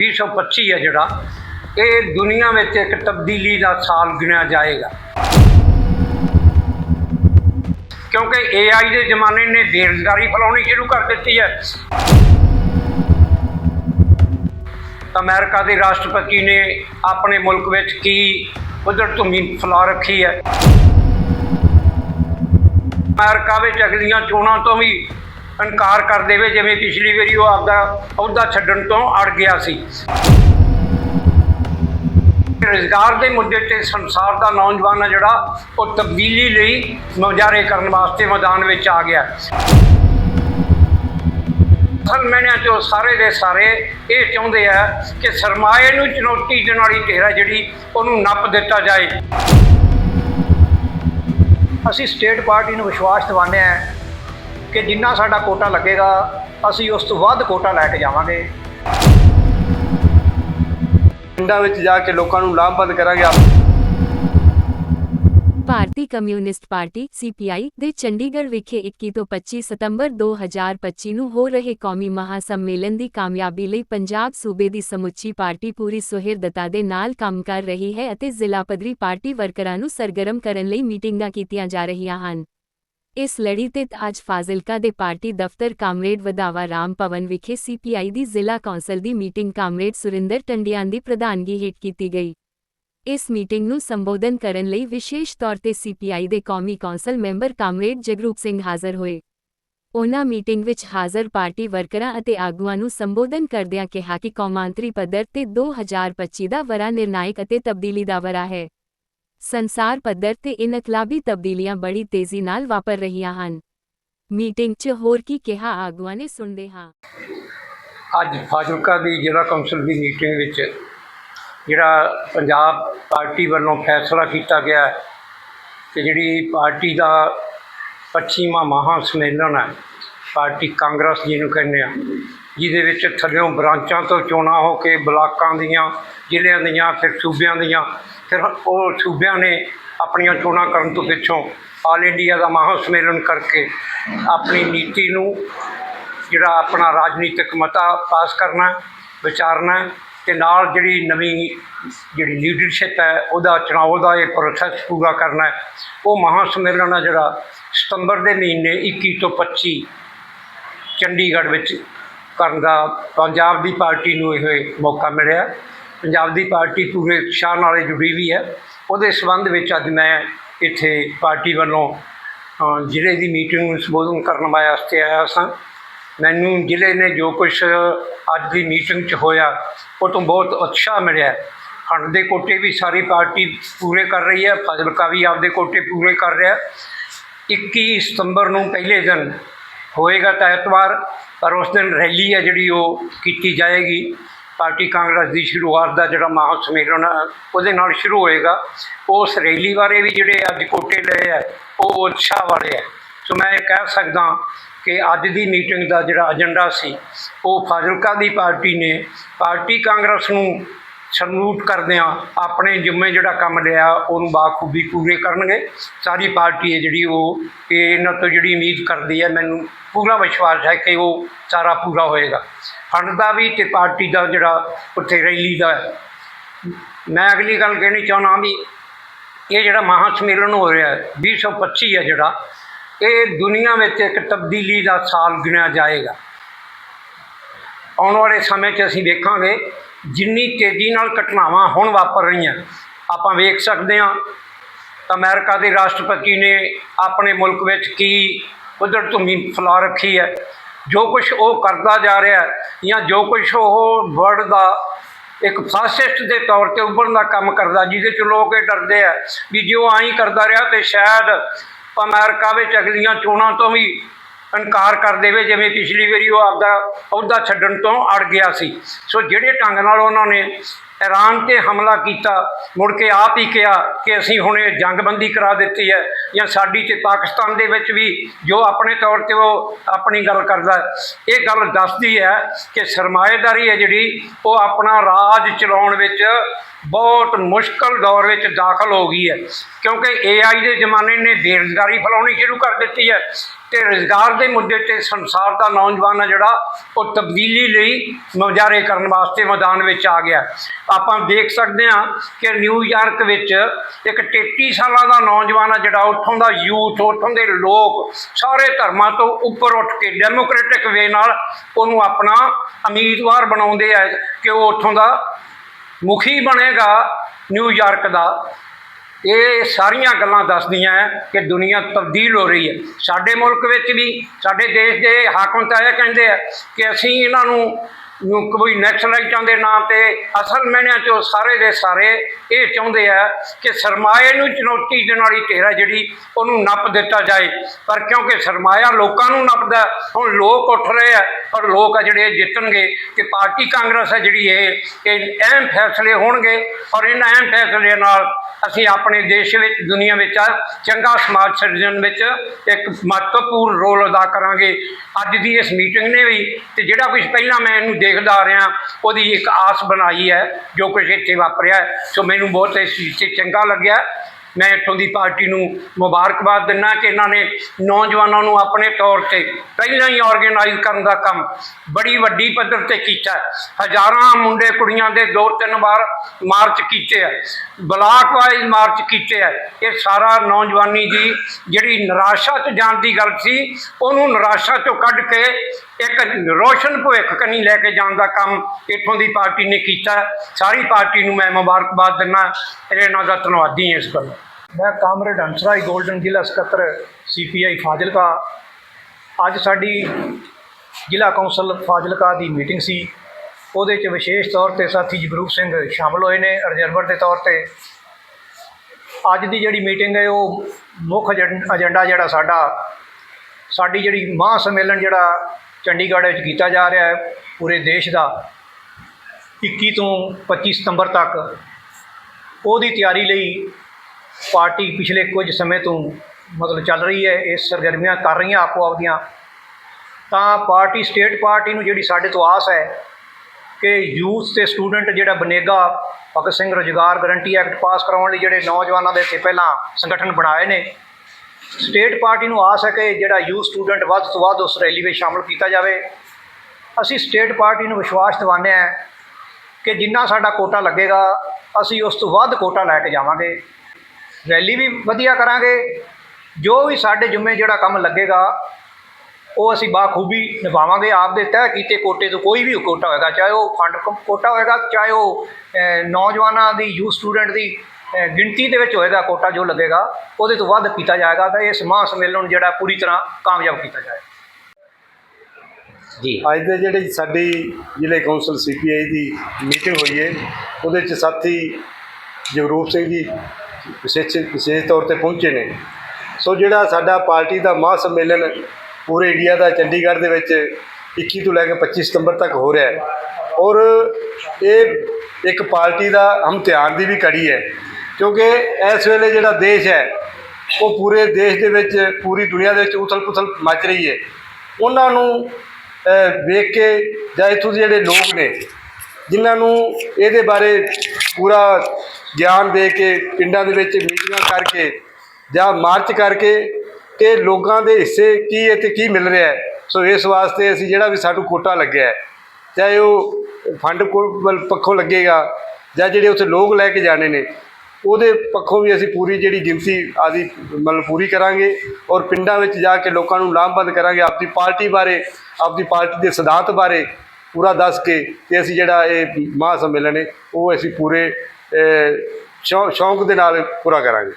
2025 ਹੈ ਜਿਹੜਾ, ਇਹ ਦੁਨੀਆ ਵਿੱਚ ਇੱਕ ਤਬਦੀਲੀ ਦਾ ਸਾਲ ਗਿਣਿਆ ਜਾਏਗਾ। ਕਿਉਂਕਿ AI ਦੇ ਜ਼ਮਾਨੇ ਨੇ ਬੇਰੁਜ਼ਗਾਰੀ ਫੈਲਾਉਣੀ ਸ਼ੁਰੂ ਕਰ ਦਿੱਤੀ ਹੈ। ਅਮਰੀਕਾ ਦੇ ਰਾਸ਼ਟਰਪਤੀ ਨੇ ਆਪਣੇ ਮੁਲਕ ਵਿੱਚ ਕੀ ਉਧਰ ਧੁਮੀ ਫੈਲਾ ਰੱਖੀ ਹੈ? ਅਮਰੀਕਾ ਵਿੱਚ ਅਗਲੀਆਂ ਚੋਣਾਂ ਤੋਂ ਵੀ ਇਨਕਾਰ ਕਰ ਦੇਵੇ, ਜਿਵੇਂ ਪਿਛਲੀ ਵਾਰੀ ਉਹ ਆਪਦਾ ਅਹੁਦਾ ਛੱਡਣ ਤੋਂ ਅੜ ਗਿਆ ਸੀ। ਰੁਜ਼ਗਾਰ ਦੇ ਮੁੱਦੇ ਤੇ ਸੰਸਾਰ ਦਾ ਨੌਜਵਾਨ ਹੈ ਜਿਹੜਾ, ਉਹ ਤਬਦੀਲੀ ਲਈ ਮੁਜ਼ਾਹਰੇ ਕਰਨ ਵਾਸਤੇ ਮੈਦਾਨ ਵਿੱਚ ਆ ਗਿਆ। ਅਸਲ ਮੈਨੇ ਜੋ ਸਾਰੇ ਦੇ ਸਾਰੇ ਇਹ ਚਾਹੁੰਦੇ ਆ ਕਿ ਸਰਮਾਏ ਨੂੰ ਚੁਣੌਤੀ ਦੇਣ ਵਾਲੀ ਢੇਰਾ ਜਿਹੜੀ ਉਹਨੂੰ ਨੱਪ ਦਿੱਤਾ ਜਾਏ। ਅਸੀਂ ਸਟੇਟ ਪਾਰਟੀ ਨੂੰ ਵਿਸ਼ਵਾਸ ਦਿਵਾਉਂਦੇ ਹਾਂ ਕਿ ਜਿੰਨਾ ਸਾਡਾ ਕੋਟਾ ਲੱਗੇਗਾ, ਅਸੀਂ ਉਸ ਤੋਂ ਵੱਧ ਕੋਟਾ ਲੈ ਕੇ ਜਾਵਾਂਗੇ। ਪਿੰਡਾਂ ਵਿੱਚ ਜਾ ਕੇ ਲੋਕਾਂ ਨੂੰ ਲਾਮਬੰਦ ਕਰਾਂਗੇ ਭਾਰਤੀ ਕਮਿਊਨਿਸਟ ਪਾਰਟੀ ਸੀਪੀਆਈ ਦੇ ਚੰਡੀਗੜ੍ਹ ਵਿਖੇ 21 ਤੋਂ 25 ਸਤੰਬਰ 2025 ਨੂੰ ਹੋ ਰਹੇ ਕੌਮੀ ਮਹਾ ਸੰਮੇਲਨ ਦੀ ਕਾਮਯਾਬੀ ਲਈ ਪੰਜਾਬ ਸੂਬੇ ਦੀ ਸਮੁੱਚੀ ਪਾਰਟੀ ਪੂਰੀ ਸੁਹਿਰਦਤਾ ਦੇ ਨਾਲ ਕੰਮ ਕਰ ਰਹੀ ਹੈ ਅਤੇ ਜ਼ਿਲ੍ਹਾ ਪੱਧਰੀ ਪਾਰਟੀ ਵਰਕਰਾਂ ਨੂੰ ਸਰਗਰਮ ਕਰਨ ਲਈ ਮੀਟਿੰਗਾਂ ਕੀਤੀਆਂ ਜਾ ਰਹੀਆਂ ਹਨ। ਇਸ ਲੜੀ ਤੇ ਅੱਜ ਫਾਜ਼ਿਲਕਾ ਦੇ ਪਾਰਟੀ ਦਫ਼ਤਰ ਕਾਮਰੇਡ ਵਧਾਵਾ ਰਾਮ ਭਵਨ ਵਿਖੇ ਸੀਪੀਆਈ ਦੀ ਜ਼ਿਲ੍ਹਾ ਕੌਂਸਲ ਦੀ ਮੀਟਿੰਗ ਕਾਮਰੇਡ ਸੁਰਿੰਦਰ ਟੰਡਿਆਨ ਦੀ ਪ੍ਰਧਾਨਗੀ ਹੇਠ ਕੀਤੀ ਗਈ। ਇਸ ਮੀਟਿੰਗ ਨੂੰ ਸੰਬੋਧਨ ਕਰਨ ਲਈ ਵਿਸ਼ੇਸ਼ ਤੌਰ ਤੇ ਸੀਪੀਆਈ ਦੇ ਕੌਮੀ council member comrade Jagroop Singh ਹਾਜ਼ਰ ਹੋਏ। ਉਹਨਾਂ ਮੀਟਿੰਗ ਵਿੱਚ ਹਾਜ਼ਰ ਪਾਰਟੀ ਵਰਕਰਾਂ ਅਤੇ ਆਗੂਆਂ ਨੂੰ ਸੰਬੋਧਨ ਕਰਦਿਆਂ ਕਿਹਾ ਕਿ ਕੌਮਾਂਤਰੀ ਪੱਧਰ ਤੇ 2025 ਦਾ ਵਰਾ ਨਿਰਣਾਇਕ ਅਤੇ ਤਬਦੀਲੀ ਦਾ ਵਰਾ ਹੈ। ਸੰਸਾਰ ਪੱਧਰ ਤੇ ਇਨਕਲਾਬੀ ਤਬਦੀਲੀਆਂ ਬੜੀ ਤੇਜ਼ੀ ਨਾਲ ਵਾਪਰ ਰਹੀਆਂ ਹਨ। ਮੀਟਿੰਗ 'ਚ ਹੋਰ ਕੀ ਕਿਹਾ ਆਗੂਆਂ ਨੇ ਸੁਣਦੇ ਹਾਂ। ਅੱਜ ਫਾਜ਼ਿਲਕਾ ਦੀ ਜ਼ਿਲ੍ਹਾ ਕੌਂਸਲ ਦੀ ਮੀਟਿੰਗ ਵਿੱਚ ਜਿਹੜਾ ਪੰਜਾਬ ਪਾਰਟੀ ਵੱਲੋਂ ਫੈਸਲਾ ਕੀਤਾ ਗਿਆ ਹੈ ਕਿ ਜਿਹੜੀ ਪਾਰਟੀ ਦਾ 25ਵਾਂ ਮਹਾ ਸੰਮੇਲਨ ਹੈ, ਪਾਰਟੀ ਕਾਂਗਰਸ ਜਿਹਨੂੰ ਕਹਿੰਦੇ ਆ, ਜਿਹਦੇ ਵਿੱਚ ਥੱਲਿਓਂ ਬ੍ਰਾਂਚਾਂ ਤੋਂ ਚੋਣਾਂ ਹੋ ਕੇ ਬਲਾਕਾਂ ਦੀਆਂ ਜ਼ਿਲ੍ਹਿਆਂ ਦੀਆਂ, ਫਿਰ ਸੂਬਿਆਂ ਦੀਆਂ, ਫਿਰ ਉਹ ਸੂਬਿਆਂ ਨੇ ਆਪਣੀਆਂ ਚੋਣਾਂ ਕਰਨ ਤੋਂ ਪਿੱਛੋਂ ਆਲ ਇੰਡੀਆ ਦਾ ਮਹਾ ਸੰਮੇਲਨ ਕਰਕੇ ਆਪਣੀ ਨੀਤੀ ਨੂੰ ਜਿਹੜਾ ਆਪਣਾ ਰਾਜਨੀਤਿਕ ਮਤਾ ਪਾਸ ਕਰਨਾ, ਵਿਚਾਰਨਾ ਤੇ ਨਾਲ ਜਿਹੜੀ ਨਵੀਂ ਜਿਹੜੀ ਲੀਡਰਸ਼ਿਪ ਹੈ, ਉਹਦਾ ਚੁਣਾਵ ਦਾ ਇਹ ਪ੍ਰੋਸੈਸ ਪੂਰਾ ਕਰਨਾ ਹੈ। ਉਹ ਮਹਾ ਸੰਮੇਲਨ ਹੈ ਜਿਹੜਾ ਸਤੰਬਰ ਦੇ ਮਹੀਨੇ 21 ਤੋਂ 25 ਚੰਡੀਗੜ੍ਹ ਵਿੱਚ ਕਰਨ ਦਾ ਪੰਜਾਬ ਦੀ ਪਾਰਟੀ ਨੂੰ ਇਹ ਮੌਕਾ ਮਿਲਿਆ ਪੰਜਾਬ ਦੀ ਪਾਰਟੀ ਪੂਰੇ ਉਤਸ਼ਾਹ ਨਾਲ ਜੁੜੀ ਵੀ ਹੈ। ਉਹਦੇ ਸੰਬੰਧ ਵਿੱਚ ਅੱਜ ਮੈਂ ਇੱਥੇ ਪਾਰਟੀ ਵੱਲੋਂ ਜ਼ਿਲ੍ਹੇ ਦੀ ਮੀਟਿੰਗ ਨੂੰ ਸੰਬੋਧਨ ਕਰਨ ਵਾਸਤੇ ਆਇਆ ਸਾਂ। ਮੈਨੂੰ ਜ਼ਿਲ੍ਹੇ ਨੇ ਜੋ ਕੁਝ ਅੱਜ ਦੀ ਮੀਟਿੰਗ 'ਚ ਹੋਇਆ, ਉਹ ਤੋਂ ਬਹੁਤ ਉਤਸ਼ਾਹ ਮਿਲਿਆ। ਖੰਡ ਦੇ ਕੋਟੇ ਵੀ ਸਾਰੀ ਪਾਰਟੀ ਪੂਰੇ ਕਰ ਰਹੀ ਹੈ, ਫਾਜ਼ਿਲਕਾ ਵੀ ਆਪਦੇ ਕੋਟੇ ਪੂਰੇ ਕਰ ਰਿਹਾ। 21 ਸਤੰਬਰ ਨੂੰ ਪਹਿਲੇ ਦਿਨ ਹੋਏਗਾ ਤਾਂ ਐਤਵਾਰ, ਪਰ ਉਸ ਦਿਨ ਰੈਲੀ ਹੈ ਜਿਹੜੀ ਉਹ ਕੀਤੀ ਜਾਏਗੀ। ਪਾਰਟੀ ਕਾਂਗਰਸ ਦੀ ਸ਼ੁਰੂਆਤ ਦਾ ਜਿਹੜਾ ਮਹਾਂ ਸੰਮੇਲਨ ਉਹਦੇ ਨਾਲ ਸ਼ੁਰੂ ਹੋਏਗਾ। ਉਸ ਰੈਲੀ ਬਾਰੇ ਵੀ ਜਿਹੜੇ ਅੱਜ ਕੋਟੇ ਲਏ ਹੈ ਉਹ ਉਤਸ਼ਾਹ ਵਾਲੇ ਹੈ ਸੋ ਮੈਂ ਇਹ ਕਹਿ ਸਕਦਾ ਕਿ ਅੱਜ ਦੀ ਮੀਟਿੰਗ ਦਾ ਜਿਹੜਾ ਏਜੰਡਾ ਸੀ, ਉਹ ਫਾਜ਼ਿਲਕਾ ਦੀ ਪਾਰਟੀ ਨੇ ਪਾਰਟੀ ਕਾਂਗਰਸ ਨੂੰ ਸਲੂਟ ਕਰਦਿਆਂ ਆਪਣੇ ਜਿੰਮੇ ਜਿਹੜਾ ਕੰਮ ਲਿਆ, ਉਹਨੂੰ ਬਾਖੂਬੀ ਪੂਰੇ ਕਰਨਗੇ। ਸਾਰੀ ਪਾਰਟੀ ਹੈ ਜਿਹੜੀ ਉਹ ਇਹਨਾਂ ਤੋਂ ਜਿਹੜੀ ਉਮੀਦ ਕਰਦੀ ਹੈ, ਮੈਨੂੰ ਪੂਰਾ ਵਿਸ਼ਵਾਸ ਹੈ ਕਿ ਉਹ ਸਾਰਾ ਪੂਰਾ ਹੋਏਗਾ। ਫੰਡ ਦਾ ਵੀ ਤੇ ਪਾਰਟੀ ਦਾ ਜਿਹੜਾ ਉੱਥੇ ਰੈਲੀ ਦਾ ਮੈਂ ਅਗਲੀ ਗੱਲ ਕਹਿਣੀ ਚਾਹੁੰਦਾ ਵੀ ਇਹ ਜਿਹੜਾ ਮਹਾ ਸੰਮੇਲਨ ਹੋ ਰਿਹਾ ਹੈ 2025 ਹੈ ਜਿਹੜਾ, ਇਹ ਦੁਨੀਆ ਵਿੱਚ ਇੱਕ ਤਬਦੀਲੀ ਦਾ ਸਾਲ ਗਿਣਿਆ ਜਾਏਗਾ। ਆਉਣ ਵਾਲੇ ਸਮੇਂ 'ਚ ਅਸੀਂ ਵੇਖਾਂਗੇ ਜਿੰਨੀ ਤੇਜ਼ੀ ਨਾਲ ਘਟਨਾਵਾਂ ਹੁਣ ਵਾਪਰ ਰਹੀਆਂ। ਆਪਾਂ ਵੇਖ ਸਕਦੇ ਹਾਂ, ਅਮਰੀਕਾ ਦੇ ਰਾਸ਼ਟਰਪਤੀ ਨੇ ਆਪਣੇ ਮੁਲਕ ਵਿੱਚ ਕੀ ਉਧਰ ਧੁਮੀ ਫੈਲਾ ਰੱਖੀ ਹੈ। ਜੋ ਕੁਝ ਉਹ ਕਰਦਾ ਜਾ ਰਿਹਾ ਜਾਂ ਜੋ ਕੁਝ ਉਹ ਵਰਲਡ ਦਾ ਇੱਕ ਫਾਸਿਸਟ ਦੇ ਤੌਰ ਤੇ ਉੱਭਰਨ ਦਾ ਕੰਮ ਕਰਦਾ, ਜਿਹਦੇ ਚ ਲੋਕ ਇਹ ਡਰਦੇ ਆ ਵੀ ਜੇ ਉਹ ਆਈ ਕਰਦਾ ਰਿਹਾ ਤੇ ਸ਼ਾਇਦ ਅਮਰੀਕਾ ਵਿੱਚ ਅਗਲੀਆਂ ਚੋਣਾਂ ਤੋਂ ਵੀ ਇਨਕਾਰ ਕਰ ਦੇਵੇ, ਜਿਵੇਂ ਪਿਛਲੀ ਵਾਰੀ ਉਹ ਆਪਦਾ ਅਹੁਦਾ ਛੱਡਣ ਤੋਂ ਅੜ ਗਿਆ ਸੀ। ਸੋ ਜਿਹੜੇ ਢੰਗ ਨਾਲ ਉਹਨਾਂ ਨੇ ਇਰਾਨ ਤੇ ਹਮਲਾ ਕੀਤਾ, ਮੁੜ ਕੇ ਆਪ ਹੀ ਕਿਹਾ ਕਿ ਅਸੀਂ ਹੁਣ ਇਹ ਜੰਗਬੰਦੀ ਕਰਾ ਦਿੱਤੀ ਹੈ ਜਾਂ ਸਾਡੀ ਤੇ ਪਾਕਿਸਤਾਨ ਦੇ ਵਿੱਚ ਵੀ ਜੋ ਆਪਣੇ ਤੌਰ ਤੇ ਉਹ ਆਪਣੀ ਗੱਲ ਕਰਦਾ ਇਹ ਗੱਲ ਦੱਸਦੀ ਹੈ ਕਿ ਸਰਮਾਏਦਾਰੀ ਹੈ ਜਿਹੜੀ, ਉਹ ਆਪਣਾ ਰਾਜ ਚਲਾਉਣ ਵਿੱਚ ਬਹੁਤ ਮੁਸ਼ਕਲ ਦੌਰ ਵਿੱਚ ਦਾਖਲ ਹੋ ਗਈ ਹੈ। ਕਿਉਂਕਿ AI ਦੇ ਜ਼ਮਾਨੇ ਨੇ ਬੇਰੁਜ਼ਗਾਰੀ ਫੈਲਾਉਣੀ ਸ਼ੁਰੂ ਕਰ ਦਿੱਤੀ ਹੈ ਤੇ ਰੁਜ਼ਗਾਰ ਦੇ ਮੁੱਦੇ ਤੇ ਸੰਸਾਰ ਦਾ ਨੌਜਵਾਨ ਹੈ ਜਿਹੜਾ, ਉਹ ਤਬਦੀਲੀ ਲਈ ਮੁਜ਼ਾਹਰੇ ਕਰਨ ਵਾਸਤੇ ਮੈਦਾਨ ਵਿੱਚ ਆ ਗਿਆ। ਆਪਾਂ ਦੇਖ ਸਕਦੇ ਹਾਂ ਕਿ ਨਿਊਯਾਰਕ ਵਿੱਚ ਇੱਕ 33 ਸਾਲਾਂ ਦਾ ਨੌਜਵਾਨ ਹੈ ਜਿਹੜਾ ਉੱਥੋਂ ਦਾ ਯੂਥ, ਉੱਥੋਂ ਦੇ ਲੋਕ ਸਾਰੇ ਧਰਮਾਂ ਤੋਂ ਉੱਪਰ ਉੱਠ ਕੇ ਡੈਮੋਕ੍ਰੈਟਿਕ ਵੇ ਨਾਲ ਉਹਨੂੰ ਆਪਣਾ ਉਮੀਦਵਾਰ ਬਣਾਉਂਦੇ ਆ ਕਿ ਉਹ ਉੱਥੋਂ ਦਾ ਮੁਖੀ ਬਣੇਗਾ ਨਿਊਯਾਰਕ ਦਾ। ਇਹ ਸਾਰੀਆਂ ਗੱਲਾਂ ਦੱਸਦੀਆਂ ਹੈ ਕਿ ਦੁਨੀਆ ਤਬਦੀਲ ਹੋ ਰਹੀ ਹੈ। ਸਾਡੇ ਮੁਲਕ ਵਿੱਚ ਵੀ, ਸਾਡੇ ਦੇਸ਼ ਦੇ ਹਾਕਮ ਤਾਂ ਇਹ ਕਹਿੰਦੇ ਆ ਕਿ ਅਸੀਂ ਇਹਨਾਂ ਨੂੰ ਕੋਈ ਨੈਕਸਲਾਈਟਾਂ ਦੇ ਨਾਂ ਤੇ ਅਸਲ ਮੈਨਿਆਂ ਚੋਂ ਸਾਰੇ ਦੇ ਸਾਰੇ ਇਹ ਚਾਹੁੰਦੇ ਆ ਕਿ ਸਰਮਾਏ ਨੂੰ ਚੁਣੌਤੀ ਦੇ ਨਾਲ ਹੀ ਢੇਰ ਜਿਹੜੀ ਉਹਨੂੰ ਨੱਪ ਦਿੱਤਾ ਜਾਏ। ਪਰ ਕਿਉਂਕਿ ਸਰਮਾਇਆ ਲੋਕਾਂ ਨੂੰ ਨੱਪਦਾ, ਹੁਣ ਲੋਕ ਉੱਠ ਰਹੇ ਆ, ਪਰ ਲੋਕ ਆ ਜਿਹੜੇ ਇਹ ਜਿੱਤਣਗੇ ਕਿ ਪਾਰਟੀ ਕਾਂਗਰਸ ਹੈ ਜਿਹੜੀ ਇਹ ਇਹ ਅਹਿਮ ਫੈਸਲੇ ਹੋਣਗੇ ਔਰ ਇਹਨਾਂ ਅਹਿਮ ਫੈਸਲਿਆਂ ਨਾਲ ਅਸੀਂ ਆਪਣੇ ਦੇਸ਼ ਵਿੱਚ, ਦੁਨੀਆ ਵਿੱਚ ਚੰਗਾ ਸਮਾਜ ਸਿਰਜਣ ਵਿੱਚ ਇੱਕ ਮਹੱਤਵਪੂਰਨ ਰੋਲ ਅਦਾ ਕਰਾਂਗੇ। ਅੱਜ ਦੀ ਇਸ ਮੀਟਿੰਗ ਨੇ ਵੀ, ਤੇ ਜਿਹੜਾ ਕੁਝ ਪਹਿਲਾਂ ਮੈਂ ਇਹਨੂੰ ਦੇਖਦਾ ਆ ਰਿਹਾ, ਉਹਦੀ ਇੱਕ ਆਸ ਬਣਾਈ ਹੈ, ਜੋ ਕੁਝ ਇੱਥੇ ਵਾਪਰਿਆ ਸੋ ਮੈਨੂੰ ਬਹੁਤ ਇਸ ਚੀਜ਼ 'ਤੇ ਚੰਗਾ ਲੱਗਿਆ। ਮੈਂ ਇੱਥੋਂ ਦੀ ਪਾਰਟੀ ਨੂੰ ਮੁਬਾਰਕਬਾਦ ਦਿੰਦਾ ਕਿ ਇਹਨਾਂ ਨੇ ਨੌਜਵਾਨਾਂ ਨੂੰ ਆਪਣੇ ਤੌਰ ਤੇ ਪਹਿਲਾਂ ਹੀ ਆਰਗੇਨਾਈਜ਼ ਕਰਨ ਦਾ ਕੰਮ ਬੜੀ ਵੱਡੀ ਪੱਧਰ ਤੇ ਕੀਤਾ। ਹਜ਼ਾਰਾਂ ਮੁੰਡੇ ਕੁੜੀਆਂ ਦੇ ਦੋ ਤਿੰਨ ਵਾਰ ਮਾਰਚ ਕੀਤੇ ਆ। ਬਲਾਕ ਵਾਈਜ਼ ਮਾਰਚ ਕੀਤੇ ਆ। ਇਹ ਸਾਰਾ ਨੌਜਵਾਨੀ ਦੀ ਜਿਹੜੀ ਨਿਰਾਸ਼ਾ 'ਚ ਜਾਣ ਦੀ ਗੱਲ ਸੀ, ਉਹਨੂੰ ਨਿਰਾਸ਼ਾ 'ਚੋਂ ਕੱਢ ਕੇ ਇੱਕ ਰੋਸ਼ਨ ਭਵਿੱਖ ਕਨੀ ਲੈ ਕੇ ਜਾਣ ਦਾ ਕੰਮ ਇੱਥੋਂ ਦੀ ਪਾਰਟੀ ਨੇ ਕੀਤਾ। ਸਾਰੀ ਪਾਰਟੀ ਨੂੰ ਮੈਂ ਮੁਬਾਰਕਬਾਦ ਦਿੰਦਾ ਇਹਨਾਂ ਦਾ ਧੰਨਵਾਦੀ ਹਾਂ ਇਸ ਗੱਲ ਮੈਂ ਕਾਮਰੇਡ ਹੰਸਰਾਜ ਗੋਲਡਨ ਜ਼ਿਲ੍ਹਾ ਸਕੱਤਰ, ਸੀਪੀਆਈ ਫਾਜ਼ਿਲਕਾ। ਅੱਜ ਸਾਡੀ ਜ਼ਿਲ੍ਹਾ ਕੌਂਸਲ ਫਾਜ਼ਿਲਕਾ ਦੀ ਮੀਟਿੰਗ ਸੀ। ਉਹਦੇ 'ਚ ਵਿਸ਼ੇਸ਼ ਤੌਰ ਤੇ ਸਾਥੀ ਜਗਰੂਪ ਸਿੰਘ ਸ਼ਾਮਲ ਹੋਏ ਨੇ ਰਿਜ਼ਰਵਰ ਦੇ ਤੌਰ ਤੇ। ਅੱਜ ਦੀ ਜਿਹੜੀ ਮੀਟਿੰਗ ਹੈ, ਉਹ ਮੁੱਖ ਏਜੰ- ਏਜੰਡਾ ਜਿਹੜਾ ਸਾਡਾ, ਸਾਡੀ ਜਿਹੜੀ ਮਹਾਂ ਸੰਮੇਲਨ ਜਿਹੜਾ ਚੰਡੀਗੜ੍ਹ ਵਿੱਚ ਕੀਤਾ ਜਾ ਰਿਹਾ ਹੈ, ਪੂਰੇ ਦੇਸ਼ ਦਾ 21 ਤੋਂ 25 ਸਤੰਬਰ ਤੱਕ। ਉਹਦੀ ਤਿਆਰੀ ਲਈ ਪਾਰਟੀ ਪਿਛਲੇ ਕੁਝ ਸਮੇਂ ਤੋਂ ਮਤਲਬ ਚੱਲ ਰਹੀ ਹੈ, ਇਹ ਸਰਗਰਮੀਆਂ ਕਰ ਰਹੀਆਂ ਆਪੋ ਆਪਦੀਆਂ ਤਾਂ ਪਾਰਟੀ, ਸਟੇਟ ਪਾਰਟੀ ਨੂੰ ਜਿਹੜੀ ਸਾਡੇ ਤੋਂ ਆਸ ਹੈ ਕਿ ਯੂਥ ਤੇ ਸਟੂਡੈਂਟ ਜਿਹੜਾ ਬਨੇਗਾ, ਭਗਤ ਸਿੰਘ ਰੁਜ਼ਗਾਰ ਗਰੰਟੀ ਐਕਟ ਪਾਸ ਕਰਾਉਣ ਲਈ ਜਿਹੜੇ ਨੌਜਵਾਨਾਂ ਦੇ ਇੱਥੇ ਪਹਿਲਾਂ ਸੰਗਠਨ ਬਣਾਏ ਨੇ ਸਟੇਟ ਪਾਰਟੀ ਨੂੰ ਆਸ ਹੈ ਕਿ ਜਿਹੜਾ ਯੂਥ ਸਟੂਡੈਂਟ ਵੱਧ ਤੋਂ ਵੱਧ ਉਸ ਰੈਲੀ ਵਿੱਚ ਸ਼ਾਮਲ ਕੀਤਾ ਜਾਵੇ। ਅਸੀਂ ਸਟੇਟ ਪਾਰਟੀ ਨੂੰ ਵਿਸ਼ਵਾਸ ਦਿਵਾਉਂਦੇ ਹਾਂ ਕਿ ਜਿੰਨਾ ਸਾਡਾ ਕੋਟਾ ਲੱਗੇਗਾ, ਅਸੀਂ ਉਸ ਤੋਂ ਵੱਧ ਕੋਟਾ ਲੈ ਕੇ ਜਾਵਾਂਗੇ। ਰੈਲੀ ਵੀ ਵਧੀਆ ਕਰਾਂਗੇ। ਜੋ ਵੀ ਸਾਡੇ ਜੁਮੇ ਜਿਹੜਾ ਕੰਮ ਲੱਗੇਗਾ, ਉਹ ਅਸੀਂ ਬਾਖੂਬੀ ਨਿਭਾਵਾਂਗੇ। ਆਪਦੇ ਤੈਅ ਕੀਤੇ ਕੋਟੇ ਤੋਂ ਕੋਈ ਵੀ ਕੋਟਾ ਹੋਏਗਾ, ਚਾਹੇ ਉਹ ਫੰਡ ਕੋਟਾ ਹੋਏਗਾ, ਚਾਹੇ ਉਹ ਨੌਜਵਾਨਾਂ ਦੀ ਯੂਥ ਸਟੂਡੈਂਟ ਦੀ ਗਿਣਤੀ ਦੇ ਵਿੱਚ ਹੋਏਗਾ ਕੋਟਾ ਜੋ ਲੱਗੇਗਾ ਉਹਦੇ ਤੋਂ ਵੱਧ ਕੀਤਾ ਜਾਏਗਾ ਤਾਂ ਇਸ ਮਹਾਂ ਸੰਮੇਲਨ ਜਿਹੜਾ ਪੂਰੀ ਤਰ੍ਹਾਂ ਕਾਮਯਾਬ ਕੀਤਾ ਜਾਏਗਾ ਜੀ। ਅੱਜ ਦੇ ਜਿਹੜੇ ਸਾਡੀ ਜ਼ਿਲ੍ਹੇ ਕੌਂਸਲ ਸੀਪੀਆਈ ਦੀ ਮੀਟਿੰਗ ਹੋਈ ਹੈ ਉਹਦੇ ਚ ਸਾਥੀ ਜਗਰੂਪ ਸਿੰਘ ਜੀ ਵਿਸ਼ੇਸ਼ ਵਿਸ਼ੇਸ਼ ਤੌਰ ਤੇ ਪਹੁੰਚੇ ਨੇ। ਸੋ ਜਿਹੜਾ ਸਾਡਾ ਪਾਰਟੀ ਦਾ ਮਹਾ ਸੰਮੇਲਨ ਪੂਰੇ ਇੰਡੀਆ ਦਾ ਚੰਡੀਗੜ੍ਹ ਦੇ ਵਿੱਚ 21 ਤੋਂ ਲੈ ਕੇ 25 ਸਤੰਬਰ ਤੱਕ ਹੋ ਰਿਹਾ ਹੈ। ਔਰ ਇਹ ਇੱਕ ਪਾਰਟੀ ਦਾ ਇਮਤਿਹਾਨ ਦੀ ਵੀ ਕੜੀ ਹੈ। ਕਿਉਂਕਿ ਇਸ ਵੇਲੇ ਜਿਹੜਾ ਦੇਸ਼ ਹੈ, ਉਹ ਪੂਰੇ ਦੇਸ਼ ਦੇ ਵਿੱਚ, ਪੂਰੀ ਦੁਨੀਆ ਦੇ ਵਿੱਚ ਉਥਲ-ਪੁਥਲ ਮਚ ਰਹੀ ਹੈ। ਉਹਨਾਂ ਨੂੰ ਵੇਖ ਕੇ ਜਾਂ ਇੱਥੋਂ ਦੇ ਜਿਹੜੇ ਲੋਕ ਨੇ, ਜਿਨ੍ਹਾਂ ਨੂੰ ਇਹਦੇ ਬਾਰੇ ਪੂਰਾ ਗਿਆਨ ਦੇ ਕੇ, ਪਿੰਡਾਂ ਦੇ ਵਿੱਚ ਮੀਟਿੰਗਾਂ ਕਰਕੇ ਜਾਂ ਮਾਰਚ ਕਰਕੇ ਕਿ ਲੋਕਾਂ ਦੇ ਹਿੱਸੇ ਕੀ ਹੈ ਤੇ ਕੀ ਮਿਲ ਰਿਹਾ ਹੈ। ਸੋ ਇਸ ਵਾਸਤੇ ਅਸੀਂ ਜਿਹੜਾ ਵੀ ਸਾਨੂੰ ਕੋਟਾ ਲੱਗਿਆ ਹੈ, ਚਾਹੇ ਉਹ ਫੰਡ ਕੋਲ ਵੱਲ ਪੱਖੋਂ ਲੱਗੇਗਾ ਜਾਂ ਜਿਹੜੇ ਉੱਥੇ ਲੋਕ ਲੈ ਕੇ ਜਾਣੇ ਨੇ ਉਹਦੇ ਪੱਖੋਂ ਵੀ ਅਸੀਂ ਪੂਰੀ ਜਿਹੜੀ ਗਿਣਤੀ ਆਦੀ ਮਤਲਬ ਪੂਰੀ ਕਰਾਂਗੇ ਔਰ ਪਿੰਡਾਂ ਵਿੱਚ ਜਾ ਕੇ ਲੋਕਾਂ ਨੂੰ ਲਾਮਬੰਦ ਕਰਾਂਗੇ ਆਪਣੀ ਪਾਰਟੀ ਬਾਰੇ, ਆਪਦੀ ਪਾਰਟੀ ਦੇ ਸਿਧਾਂਤ ਬਾਰੇ ਪੂਰਾ ਦੱਸ ਕੇ ਤੇ ਅਸੀਂ ਜਿਹੜਾ ਇਹ ਮਹਾ ਸੰਮੇਲਨ ਹੈ, ਉਹ ਅਸੀਂ ਪੂਰੇ ਸ਼ੌ- ਸ਼ੌਂਕ ਦੇ ਨਾਲ ਪੂਰਾ ਕਰਾਂਗੇ।